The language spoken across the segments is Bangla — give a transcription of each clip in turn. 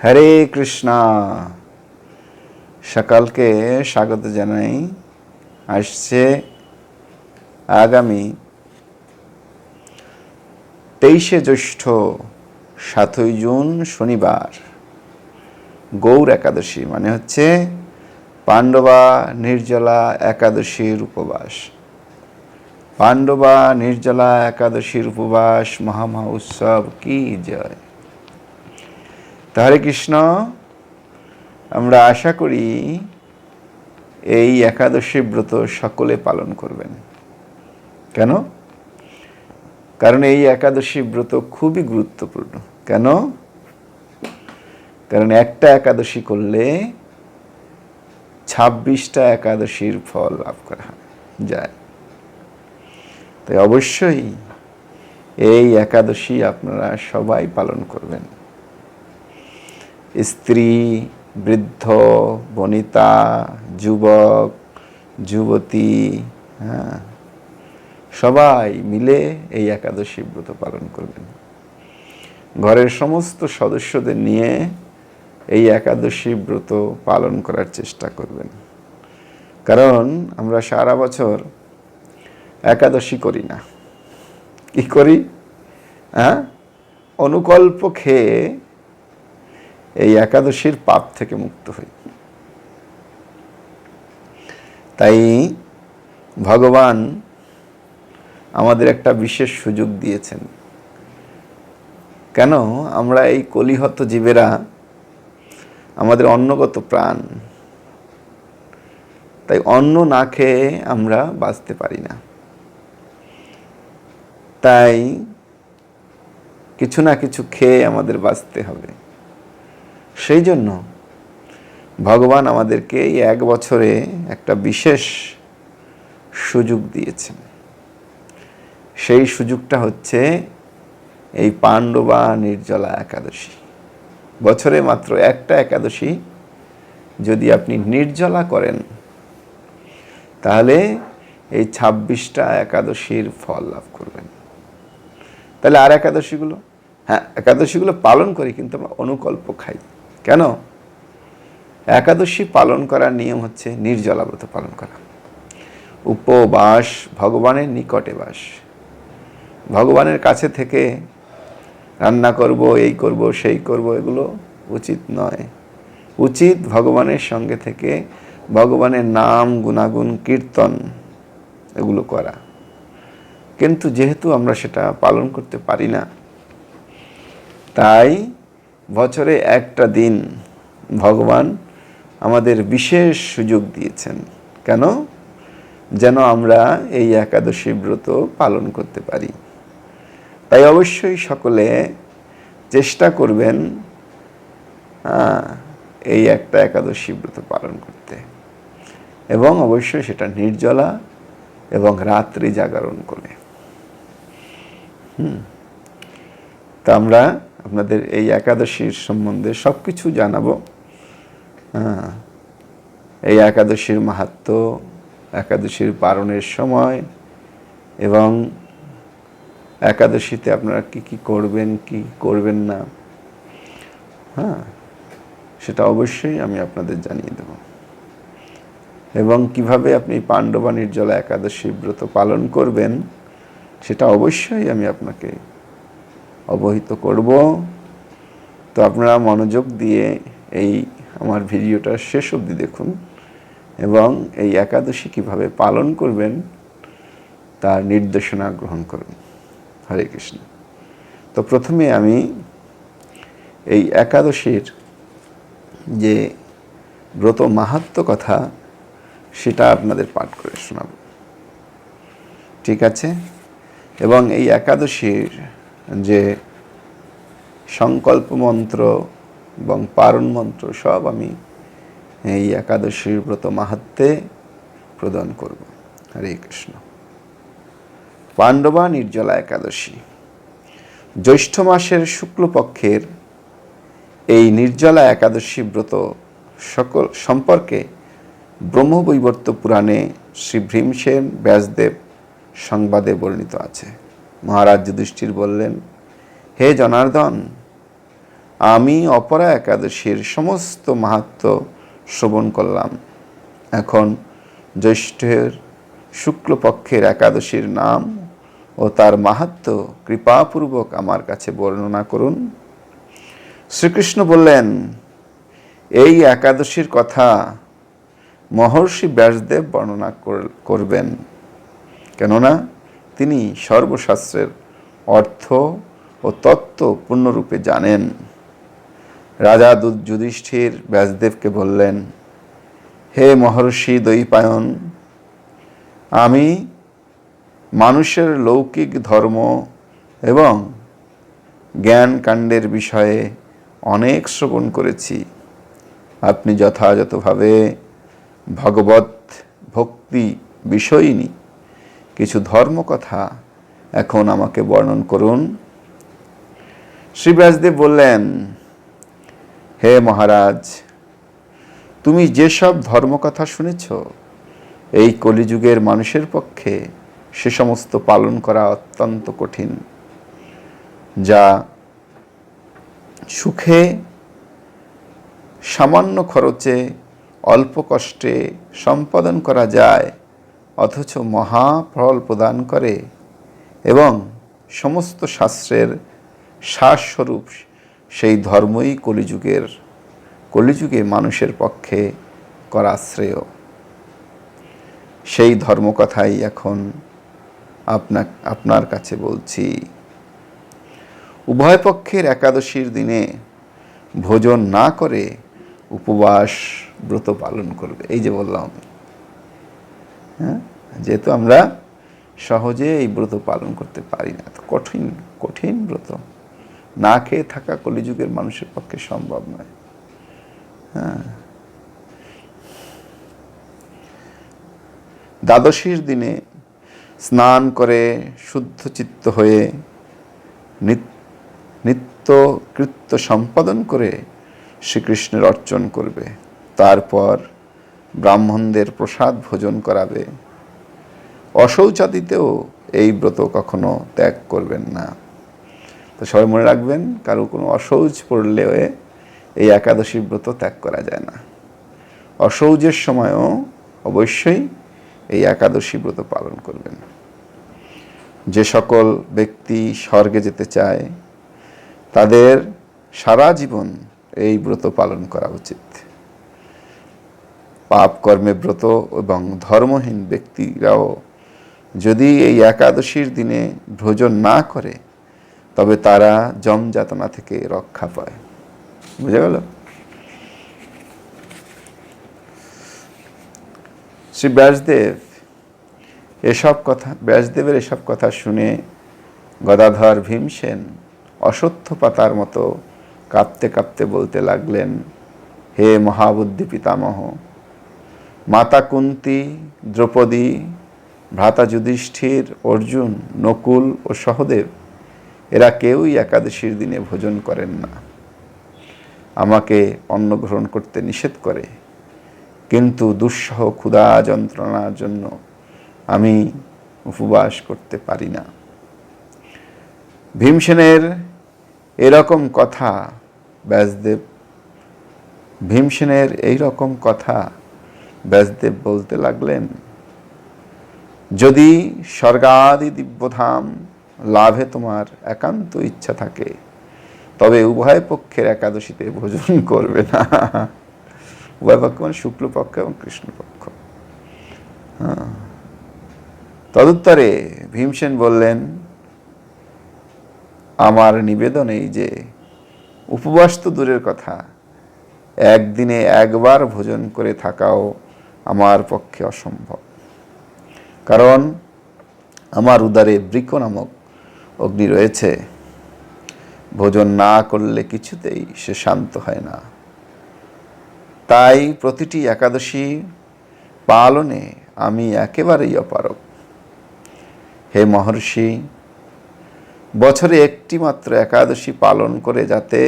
হরে কৃষ্ণা। সকালকে স্বাগত জানাই। আসছে আগামী তেইশে জ্যৈষ্ঠ, সাতই জুন, শনিবার গৌর একাদশী মানে হচ্ছে পাণ্ডবা নির্জলা একাদশীর উপবাস। পাণ্ডবা নির্জলা একাদশীর উপবাস মহামহা উৎসব কি জয়! হরে কৃষ্ণ, আমরা আশা করি এই একাদশী ব্রত সকলে পালন করবেন। কেন? কারণ এই একাদশী ব্রত খুবই গুরুত্বপূর্ণ। কেন? কারণ একটা একাদশী করলে ছাব্বিশটা একাদশীর ফল লাভ করা যায়। তাই অবশ্যই এই একাদশী আপনারা সবাই পালন করবেন। স্ত্রী, বৃদ্ধ, বনিতা, যুবক, যুবতী হ্যাঁ সবাই মিলে এই একাদশী ব্রত পালন করবেন। ঘরের সমস্ত সদস্যদের নিয়ে এই একাদশী ব্রত পালন করার চেষ্টা করবেন। কারণ আমরা সারা বছর একাদশী করি না। কি করি? হ্যাঁ? অনুকল্প খেয়ে এই একাদশীর পাপ থেকে মুক্ত হই। তাই ভগবান আমাদের একটা বিশেষ সুযোগ দিয়েছেন। কেন? আমরা এই কলিহত জীবেরা আমাদের অন্নগত প্রাণ। তাই অন্ন না খেয়ে আমরা বাঁচতে পারি না। তাই কিছু না কিছু খেয়ে আমাদের বাঁচতে হবে। সেই জন্য ভগবান আমাদেরকে এই এক বছরে একটা বিশেষ সুযোগ দিয়েছেন। সেই সুযোগটা হচ্ছে এই পাণ্ডবা নির্জলা একাদশী। বছরে মাত্র একটা একাদশী যদি আপনি নির্জলা করেন, তাহলে এই ছাব্বিশটা একাদশীর ফল লাভ করবেন। তাহলে আর একাদশীগুলো? হ্যাঁ একাদশীগুলো পালন করি, কিন্তু আমরা অনুকল্প খাই। কেন? একাদশী পালন করার নিয়ম হচ্ছে নির্জলাব্রত পালন করা। উপবাস ভগবানের নিকটে বাস। ভগবানের কাছে থেকে রান্না করব, এই করব, সেই করব, এগুলো উচিত নয়। উচিত ভগবানের সঙ্গে থেকে ভগবানের নাম, গুণাগুণ, কীর্তন এগুলো করা। কিন্তু যেহেতু আমরা সেটা পালন করতে পারি না, তাই বছরে একটা দিন ভগবান আমাদের বিশেষ সুযোগ দিয়েছেন। কেন? যেন আমরা এই একাদশী ব্রত পালন করতে পারি। তাই অবশ্যই সকলে চেষ্টা করবেন এই একটা একাদশী ব্রত পালন করতে। এবং অবশ্যই সেটা নির্জলা এবং রাত্রি জাগরণ করে। হুম। তা আমরা আপনাদের এই একাদশীর সম্বন্ধে সব কিছু জানাব। হ্যাঁ এই একাদশীর মাহাত্ম, একাদশীর পালনের সময় এবং একাদশীতে আপনারা কি কি করবেন কি করবেন না হ্যাঁ সেটা অবশ্যই আমি আপনাদের জানিয়ে দেব। এবং কীভাবে আপনি পাণ্ডবা নির্জলা একাদশী ব্রত পালন করবেন, সেটা অবশ্যই আমি আপনাকে অবহিত করব। তো আপনারা মনোযোগ দিয়ে এই আমার ভিডিওটা শেষ অবধি দেখুন এবং এই একাদশী কীভাবে পালন করবেন তার নির্দেশনা গ্রহণ করুন। হরে কৃষ্ণ। তো প্রথমে আমি এই একাদশীর যে ব্রত মাহাত্ম কথা সেটা আপনাদের পাঠ করে শোনাব। ঠিক আছে? এবং এই একাদশীর যে সংকল্প মন্ত্র এবং পারণ মন্ত্র সব আমি এই একাদশীর ব্রত মাহাত্মে প্রদান করব। হরে কৃষ্ণ। পাণ্ডবা নির্জলা একাদশী। জ্যৈষ্ঠ মাসের শুক্লপক্ষের এই নির্জলা একাদশী ব্রত সকল সম্পর্কে ব্রহ্মবৈবর্ত পুরাণে শ্রী ভীমসেন ব্যাসদেব সংবাদে বর্ণিত আছে। মহারাজ যুধিষ্ঠির বললেন, হে জনার্দন, আমি অপরা একাদশীর সমস্ত মাহাত্ম শ্রবণ করলাম। এখন জ্যৈষ্ঠের শুক্লপক্ষের একাদশীর নাম ও তার মাহাত্ম কৃপাপূর্বক আমার কাছে বর্ণনা করুন। শ্রীকৃষ্ণ বললেন, এই একাদশীর কথা মহর্ষি ব্যাসদেব বর্ণনা কর- করবেন। কেননা তিনি সর্বশাস্ত্রের অর্থ ও তত্ত্ব পূর্ণরূপে জানেন। রাজা যুধিষ্ঠির ব্যাসদেবকে বললেন, হে মহর্ষি দৈপায়ন, আমি মানুষের লৌকিক ধর্ম এবং জ্ঞান কাণ্ডের বিষয়ে অনেক শ্রবণ করেছি। আপনি যথাযথভাবে ভগবত ভক্তি বিষয়িনী কিছু ধর্মকথা এখন আমাকে বর্ণন করুন। শ্রী ব্যাসদেব বললেন, হে মহারাজ, তুমি যেসব ধর্মকথা শুনেছ, এই কলিযুগের মানুষের পক্ষে সে সমস্ত পালন করা অত্যন্ত কঠিন, যা সুখে, সামান্য খরচে, অল্প কষ্টে সম্পাদন করা যায়। অথচ মহাফল প্রদান করে এবং সমস্ত শাস্ত্রের শ্বাসস্বরূপ সেই ধর্মই কলিযুগের, কলিযুগে মানুষের পক্ষে করা শ্রেয়। সেই ধর্মকথাই এখন আপনা, আপনার কাছে বলছি। উভয় পক্ষের একাদশীর দিনে ভোজন না করে উপবাস ব্রত পালন করবে। এই যে বললাম হ্যাঁ? যেহেতু আমরা সহজে এই ব্রত পালন করতে পারি না কঠিন কঠিন ব্রত। না খেয়ে থাকা কলিযুগের মানুষের পক্ষে সম্ভব নয়। হ্যাঁ। দ্বাদশীর দিনে স্নান করে শুদ্ধ চিত্ত হয়ে নিত- নিত্য কৃত্য সম্পাদন করে শ্রীকৃষ্ণের অর্চন করবে। তারপর ব্রাহ্মণদের প্রসাদ ভোজন করাবে। অশৌচাদিতেও এই ব্রত কখনো ত্যাগ করবেন না। তো সবাই মনে রাখবেন, কারও কোনো অসৌচ পড়লে এই একাদশী ব্রত ত্যাগ করা যায় না। অসৌচের সময়ও অবশ্যই এই একাদশী ব্রত পালন করবেন। যে সকল ব্যক্তি স্বর্গে যেতে চায়, তাদের সারা জীবন এই ব্রত পালন করা উচিত। পাপ কর্মে ব্রত এবং ধর্মহীন ব্যক্তিরাও যদি এই একাদশীর দিনে ভোজন না করে, তবে তারা জম যাতনা থেকে রক্ষা পায়। বুঝে গেল? শ্রী ব্যাসদেব এসব কথা, ব্যাসদেবের এসব কথা শুনে গদাধর ভীমসেন অসত্য পাতার মতো কাঁপতে কাঁপতে বলতে লাগলেন, হে মহাবুদ্ধি পিতামহ মাতা কুন্তি, দ্রৌপদী, ভ্রাতা যুধিষ্ঠির, অর্জুন, নকুল ও সহদেব, এরা কেউই একাদশীর দিনে ভোজন করেন না। আমাকে অন্ন গ্রহণ করতে নিষেধ করে, কিন্তু দুঃসহ ক্ষুধা যন্ত্রণার জন্য আমি উপবাস করতে পারি না। ভীমসেনের এরকম কথা, ব্যাসদেব, ভীমসেনের এই রকম কথা ব্যাসদেব বলতে লাগলেন, যদি স্বর্গাদি দিব্যধাম লাভে তোমার একান্ত ইচ্ছা থাকে, তবে উভয় পক্ষের একাদশীতে ভোজন করবে না উভয় পক্ষ মানে শুক্লপক্ষ এবং কৃষ্ণপক্ষ হ্যাঁ। তদুত্তরে ভীমসেন বললেন, আমার নিবেদন এই যে, উপবাস তো দূরের কথা, একদিনে একবার ভোজন করে থাকাও আমার পক্ষে অসম্ভব। কারণ আমার উদারে বৃক নামক অগ্নি রয়েছে। ভোজন না করলে কিছুতেই সে শান্ত হয় না। তাই প্রতিটি একাদশী পালনে আমি একেবারেই অপারক হে মহর্ষি, বছরে একটি মাত্র একাদশী পালন করে যাতে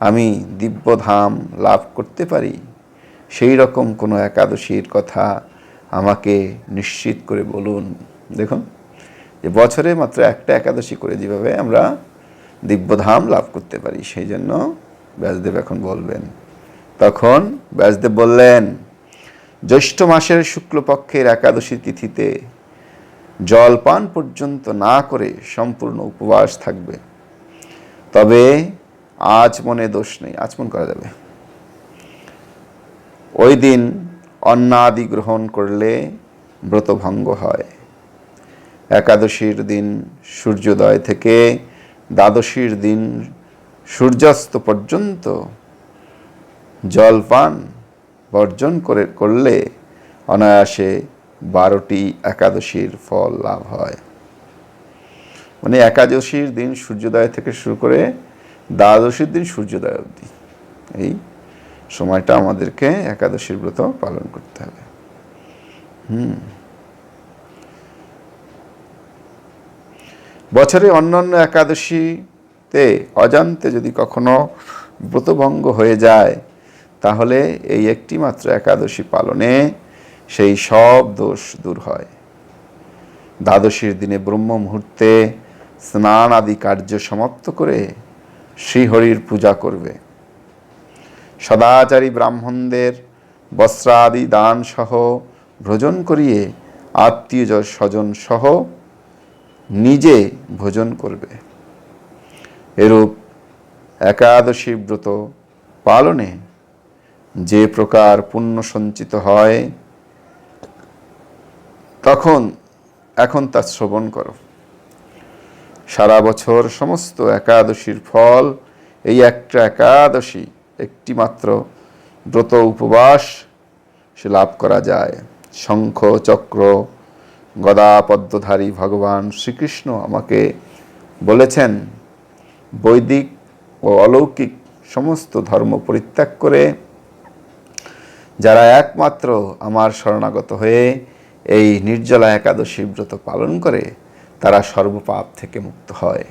আমি দিব্যধাম লাভ করতে পারি সেই রকম কোনো একাদশীর কথা আমাকে নিশ্চিত করে বলুন। দেখুন, যে বছরে মাত্র একটা একাদশী করে যেভাবে আমরা দিব্যধাম লাভ করতে পারি, সেই জন্য ব্যাসদেব এখন বলবেন। তখন ব্যাসদেব বললেন, জ্যৈষ্ঠ মাসের শুক্লপক্ষের একাদশী তিথিতে জল পান পর্যন্ত না করে সম্পূর্ণ উপবাস থাকবে। তবে আজ মনে দোষ নেই। আচমন করা যাবে। ওই দিন অন্নাদি গ্রহণ করলে ব্রতভঙ্গ হয়। একাদশীর দিন সূর্যোদয় থেকে দ্বাদশীর দিন সূর্যাস্ত পর্যন্ত জলপান বর্জন করে, করলে অনায়াসে বারোটি একাদশীর ফল লাভ হয়। মানে একাদশীর দিন সূর্যোদয় থেকে শুরু করে দ্বাদশীর দিন সূর্যোদয় অবধি। এই সময়টা আমাদেরকে একাদশীর ব্রত পালন করতে হবে। বছরে অন্যান্য একাদশীতে অজান্তে যদি কখনো ব্রতভঙ্গ হয়ে যায়, তাহলে এই একটি মাত্র একাদশী পালনে সেই সব দোষ দূর হয়। দ্বাদশীর দিনে ব্রহ্ম মুহূর্তে স্নান আদি কার্য সমাপ্ত করে শ্রীহরির পূজা করবে। সদাচারী ব্রাহ্মণদের বস্ত্রাদি দান সহ ভোজন করিয়ে আত্মীয় স্বজন সহ নিজে ভোজন করবে। এরূপ একাদশী ব্রত পালনে যে প্রকার পুণ্য সঞ্চিত হয়, তখন এখন তা শ্রবণ করো। সারা বছর সমস্ত একাদশীর ফল এই একটা একাদশী একটি মাত্র ব্রত উপবাস সে লাভ করা যায়। শঙ্খ, চক্র, গদা, পদ্মধারী ভগবান শ্রীকৃষ্ণ আমাকে বলেছেন, বৈদিক ও অলৌকিক সমস্ত ধর্ম পরিত্যাগ করে যারা একমাত্র আমার শরণাগত হয়ে এই নির্জলা একাদশী ব্রত পালন করে, তারা সর্বপাপ থেকে মুক্ত হয়।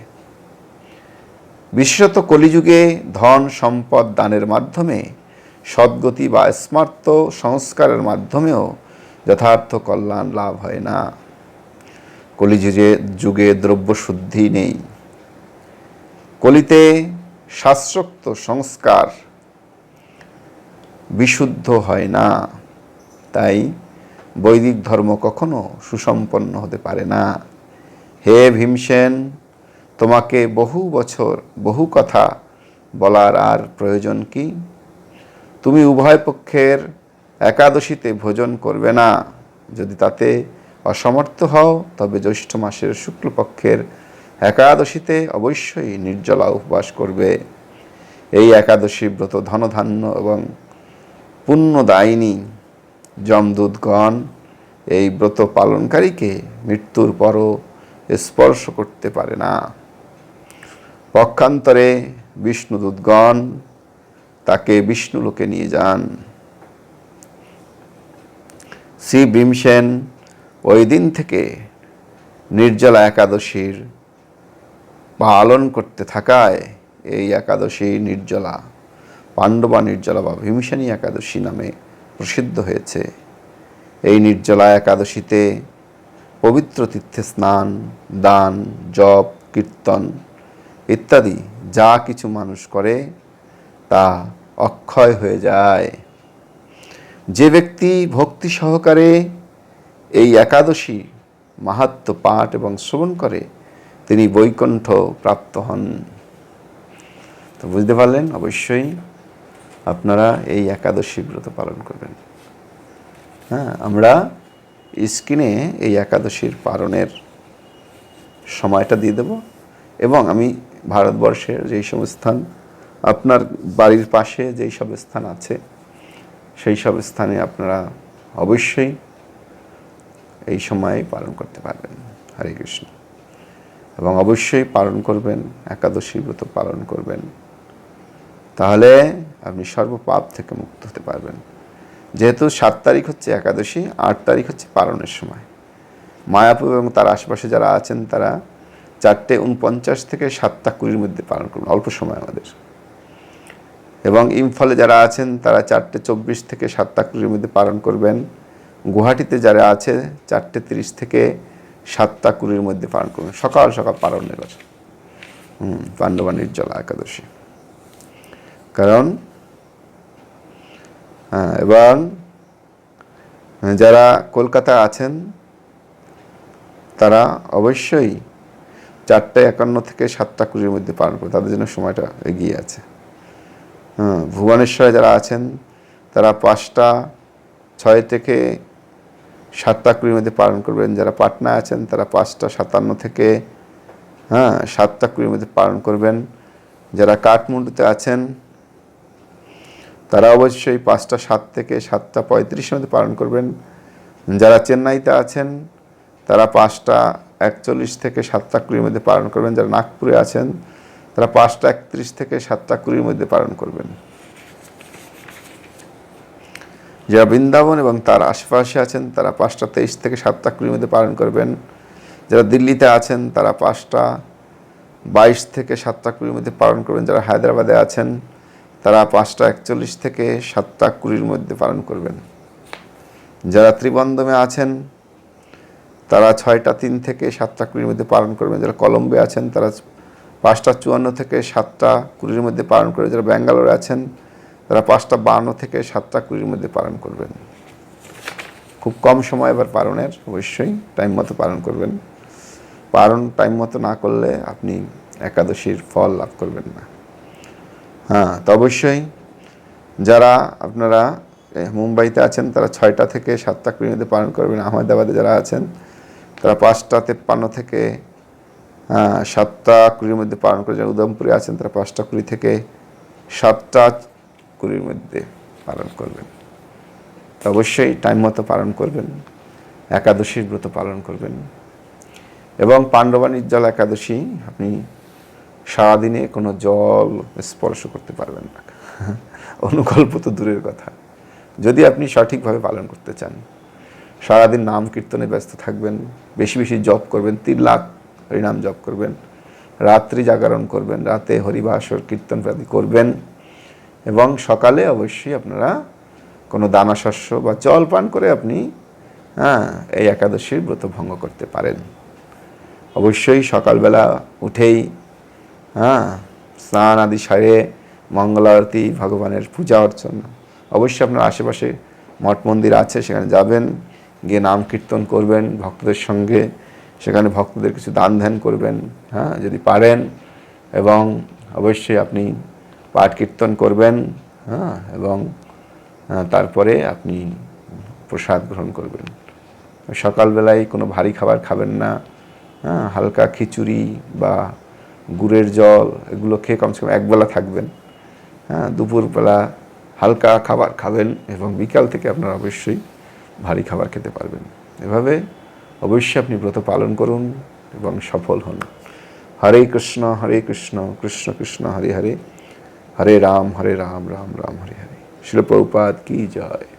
বিশেষত কলিযুগে ধন সম্পদ দানের মাধ্যমে, সদ্গতি বা স্মার্ত সংস্কারের মাধ্যমেও যথার্থ কল্যাণ লাভ হয় না। কলিযুগে যুগে দ্রব্য শুদ্ধি নেই, কলিতে শাস্ত্রোক্ত সংস্কার বিশুদ্ধ হয় না। তাই বৈদিক ধর্ম কখনো সুসম্পন্ন হতে পারে না। হে ভীমসেন তোমাকে বহু বছর বহু কথা বলার আর প্রয়োজন কি? তুমি উভয় পক্ষের একাদশীতে ভোজন করবে না। যদি তাতে অসমর্থ হও, তবে জ্যৈষ্ঠ মাসের শুক্লপক্ষের একাদশীতে অবশ্যই নির্জলা উপবাস করবে। এই একাদশী ব্রত ধনধান্য এবং পুণ্যদায়িনী যমদূতগণ এই ব্রত পালনকারীকে মৃত্যুর পরও স্পর্শ করতে পারে না। পক্ষান্তরে বিষ্ণুদূতগণ তাকে বিষ্ণুলোকে নিয়ে যান। শ্রী ভীমসেন ওই দিন থেকে নির্জলা একাদশীর পালন করতে থাকায় এই একাদশী নির্জলা, পাণ্ডবা নির্জলা বা ভীমসেনী একাদশী নামে প্রসিদ্ধ হয়েছে। এই নির্জলা একাদশীতে পবিত্র তীর্থে স্নান দান, জপ, কীর্তন ইত্যাদি। যা কিছু মানুষ করে, তা অক্ষয় হয়ে যায়। যে ব্যক্তি ভক্তি সহকারে এই একাদশী মাহাত্ম পাঠ এবং শ্রবণ করে, তিনি বৈকুণ্ঠ প্রাপ্ত হন। তো বুঝতে পারলেন, অবশ্যই আপনারা এই একাদশী ব্রত পালন করবেন। হ্যাঁ আমরা স্ক্রিনে এই একাদশীর পালনের সময়টা দিয়ে দেব এবং আমি ভারতবর্ষের যেই সব স্থান, আপনার বাড়ির পাশে যেই সব স্থান আছে, সেই সব স্থানে আপনারা অবশ্যই এই সময়ে পালন করতে পারবেন। হরে কৃষ্ণ। এবং অবশ্যই পালন করবেন, একাদশী ব্রত পালন করবেন। তাহলে আপনি সর্বপাপ থেকে মুক্ত হতে পারবেন। যেহেতু সাত তারিখ হচ্ছে একাদশী, আট তারিখ হচ্ছে পালনের সময়। মায়াপুর এবং তার আশেপাশে যারা আছেন তারা চারটে উনপঞ্চাশ থেকে সাতটা কুড়ির মধ্যে পালন করবেন অল্প সময় আমাদের। এবং ইম্ফলে যারা আছেন, তারা চারটে চব্বিশ থেকে সাতটা কুড়ির মধ্যে পালন করবেন। গুয়াহাটিতে যারা আছে, চারটে তিরিশ থেকে সাতটা কুড়ির মধ্যে পালন করবেন সকাল সকাল পালনের কথা হুম পাণ্ডবা একাদশী। কারণ হ্যাঁ এবং যারা কলকাতা আছেন, তারা অবশ্যই চারটে একান্ন থেকে সাতটা কুড়ির মধ্যে পালন করে তাদের জন্য সময়টা এগিয়ে আছে। হ্যাঁ ভুবনেশ্বরে যারা আছেন, তারা পাঁচটা, ছয় থেকে সাতটা কুড়ির মধ্যে পালন করবেন। যারা পাটনা আছেন, তারা পাঁচটা, সাতান্ন থেকে হ্যাঁ সাতটা কুড়ির মধ্যে পালন করবেন। যারা কাঠমান্ডুতে আছেন, তারা অবশ্যই পাঁচটা, সাত থেকে সাতটা, পঁয়ত্রিশের মধ্যে পালন করবেন। যারা চেন্নাইতে আছেন, তারা পাঁচটা একচল্লিশ থেকে সাতটা কুড়ির মধ্যে পালন করবেন। যারা নাগপুরে আছেন, তারা পাঁচটা একত্রিশ থেকে সাতটা কুড়ির মধ্যে পালন করবেন। যারা বৃন্দাবন এবং তার আশেপাশে আছেন, তারা পাঁচটা তেইশ থেকে সাতটা কুড়ির মধ্যে পালন করবেন। যারা দিল্লিতে আছেন, তারা পাঁচটা বাইশ থেকে সাতটা কুড়ির মধ্যে পালন করবেন। যারা হায়দ্রাবাদে আছেন, তারা পাঁচটা একচল্লিশ থেকে সাতটা কুড়ির মধ্যে পালন করবেন। যারা ত্রিবন্দমে আছেন তারা ছয়টা, তিন থেকে সাতটা কুড়ির মধ্যে পালন করবেন যারা কলম্বে আছেন, তারা পাঁচটা, চুয়ান্ন থেকে সাতটা কুড়ির মধ্যে পালন করবেন যারা ব্যাঙ্গালোরে আছেন, তারা পাঁচটা, বান্ন থেকে সাতটা কুড়ির মধ্যে পালন করবেন। খুব কম সময় এবার পালনের, অবশ্যই টাইম মতো পালন করবেন। পালন টাইম মতো না করলে আপনি একাদশীর ফল লাভ করবেন না। হ্যাঁ তো অবশ্যই যারা আপনারা মুম্বাইতে আছেন, তারা ছয়টা থেকে সাতটা কুড়ির মধ্যে পালন করবেন। আহমেদাবাদে যারা আছেন তারা পাঁচটা তেপ্পান্ন থেকে সাতটা কুড়ির মধ্যে পালন করে, যারা উদমপুরে আছেন তারা পাঁচটা কুড়ি থেকে সাতটা কুড়ির মধ্যে পালন করবেন। অবশ্যই টাইম মতো পালন করবেন, একাদশীর ব্রত পালন করবেন। এবং পাণ্ডবা নির্জল একাদশী আপনি সারাদিনে কোনো জল স্পর্শ করতে পারবেন না। অনুকল্প তো দূরের কথা। যদি আপনি সঠিকভাবে পালন করতে চান। সারাদিন নাম কীর্তনে ব্যস্ত থাকবেন, বেশি বেশি জপ করবেন, তিন লাখ হরিনাম জপ করবেন, রাত্রি জাগরণ করবেন, রাতে হরিবাসর কীর্তন প্রতি করবেন এবং সকালে অবশ্যই আপনারা কোনো দানা শস্য বা জল পান করে আপনি হ্যাঁ এই একাদশীর ব্রত ভঙ্গ করতে পারেন। অবশ্যই সকালবেলা উঠেই হ্যাঁ স্নান আদি সারে মঙ্গল আরতি, ভগবানের পূজা অর্চনা, অবশ্যই আপনার আশেপাশে মঠ মন্দির আছে, সেখানে যাবেন। গিয়ে নাম কীর্তন করবেন, ভক্তদের সঙ্গে। সেখানে ভক্তদের কিছু দান ধ্যান করবেন হ্যাঁ যদি পারেন। এবং অবশ্যই আপনি পাঠ কীর্তন করবেন হ্যাঁ এবং তারপরে আপনি প্রসাদ গ্রহণ করবেন। সকালবেলায় কোনো ভারী খাবার খাবেন না হ্যাঁ হালকা খিচুড়ি বা গুড়ের জল, এগুলো খেয়ে কমসে কম একবেলা থাকবেন হ্যাঁ দুপুরবেলা হালকা খাবার খাবেন এবং বিকাল থেকে আপনারা অবশ্যই ভারী খাবার খেতে পারবেন। এভাবে অবশ্যই আপনি ব্রত পালন করুন এবং সফল হন। হরে কৃষ্ণ হরে কৃষ্ণ কৃষ্ণ কৃষ্ণ, হরে হরে। হরে রাম হরে রাম রাম রাম, হরে হরে। শিলপ্রপাত কী জয়।